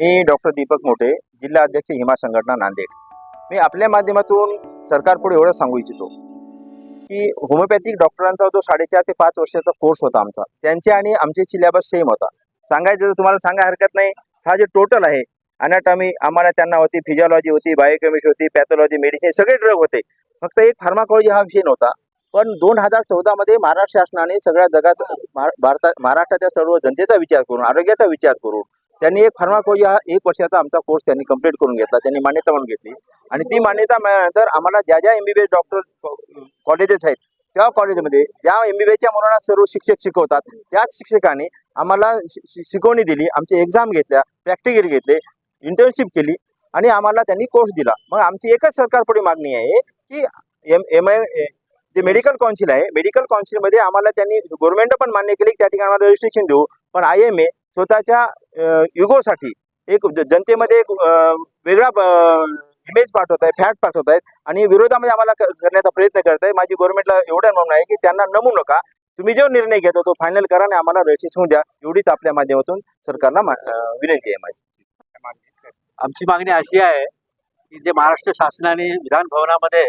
मी doctor Deepak मोठे जिल्हा अध्यक्ष हिमा संघटना नांदेड. मी आपल्या माध्यमातून सरकारपुढे एवढं सांगू इच्छितो की होमिओपॅथिक डॉक्टरांचा जो साडेचार ते पाच वर्षाचा कोर्स होता आमचा त्यांचे आणि आमचे सिलेबस सेम होता. सांगायचं तुम्हाला सांगा हरकत नाही हा जे टोटल आहे अनाटॉमी आम्हाला त्यांना होती फिजिओलॉजी होती बायोकेमिस्ट्री होती पॅथॉलॉजी मेडिसिन सगळे ड्रग होते. फक्त एक फार्माकॉलॉजी हा विषय नव्हता. पण दोन हजार चौदामध्ये महाराष्ट्र शासनाने सगळ्या जगाचा भारतात महाराष्ट्राच्या सर्व जनतेचा विचार करून आरोग्याचा विचार करून त्यांनी एक फार्माकोजी हा एक वर्षाचा आमचा कोर्स त्यांनी कंप्लीट करून घेतला. त्यांनी मान्यता म्हणून घेतली. आणि ती मान्यता मिळाल्यानंतर आम्हाला ज्या ज्या एमबीबीएस डॉक्टर कॉलेजेस आहेत त्या कॉलेजमध्ये ज्या एमबीबीएसच्या मुलांना सर्व शिक्षक शिकवतात त्याच शिक्षकांनी आम्हाला शि- शिकवणी दिली आमची एक्झाम घेतल्या प्रॅक्टिकल घेतले इंटर्नशिप केली आणि आम्हाला त्यांनी कोर्स दिला. मग आमची एकच सरकारपुढे मागणी आहे की M M I J medical council आहे मेडिकल काउन्सिलमध्ये आम्हाला त्यांनी गव्हर्नमेंट पण मान्य केली की त्या ठिकाणी आम्हाला रजिस्ट्रेशन देऊ. पण आय एम ए स्वतःच्या युगोसाठी एक जनतेमध्ये एक वेगळा इमेज पाठवत आहे फॅट पाठवत आहेत आणि विरोधामध्ये आम्हाला करण्याचा प्रयत्न करत आहे माझी गव्हर्नमेंटला एवढं म्हणणं आहे की त्यांना नमू नका. तुम्ही जो निर्णय घेतो तो फायनल करा आणि आम्हाला रजिस्ट्रेशन द्या. एवढीच आपल्या माध्यमातून सरकारला विनंती आहे माझी. आमची मागणी अशी आहे की जे महाराष्ट्र शासनाने विधान भवनामध्ये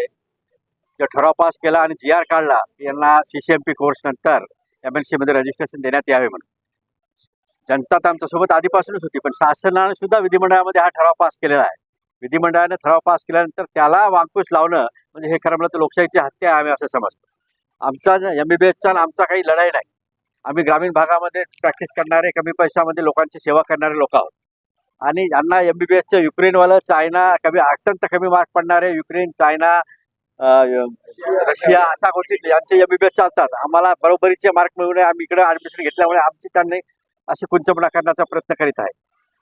जो ठराव पास केला आणि जी आर काढला यांना C C M P course नंतर एम एलमध्ये रजिस्ट्रेशन देण्यात यावे म्हणून. जनता तर आमच्यासोबत आधीपासूनच होती पण शासनाने सुद्धा विधिमंडळामध्ये हा ठराव पास केलेला आहे. विधिमंडळाने ठराव पास केल्यानंतर त्याला वांकुश लावणं म्हणजे हे खरं म्हणलं तर लोकशाहीची हत्या आहे आम्ही असं समजतो. आमचा एम बी बी एसचा आमचा काही लढाई नाही. आम्ही ग्रामीण भागामध्ये प्रॅक्टिस करणारे कमी पैशामध्ये लोकांची सेवा करणारे लोक आहोत. आणि यांना एम बी बी एसचं युक्रेनवालं चायना कमी अत्यंत कमी मार्क पडणारे युक्रेन चायना रशिया अशा गोष्टी यांचे एम बी बी एस चालतात. आम्हाला बरोबरीचे मार्क मिळू नये आम्ही इकडे ॲडमिशन घेतल्यामुळे आमची त्यांनी अशी कुंचपणा करण्याचा प्रयत्न करीत आहे.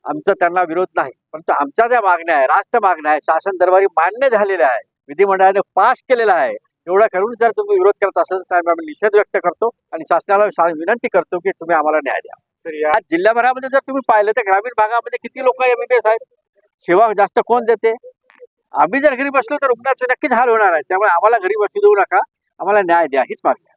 आमचा त्यांना विरोध नाही परंतु आमच्या ज्या मागण्या आहे राष्ट्र मागण्या आहे शासन दरबारी मान्य झालेल्या आहे विधिमंडळाने पास केलेला आहे एवढं करून जर तुम्ही विरोध करत असाल तर आम्ही निषेध व्यक्त करतो आणि शासनाला विनंती करतो की तुम्ही आम्हाला न्याय द्या. तर या जिल्ह्याभरामध्ये जर तुम्ही पाहिलं तर ग्रामीण भागामध्ये किती लोक एमबीबीएस आहेत? सेवा जास्त कोण देते? आम्ही जर घरी बसलो तर रुग्णाचे नक्कीच हाल होणार आहे. त्यामुळे आम्हाला घरी बसू देऊ नका आम्हाला न्याय द्या हीच मागणी आहे.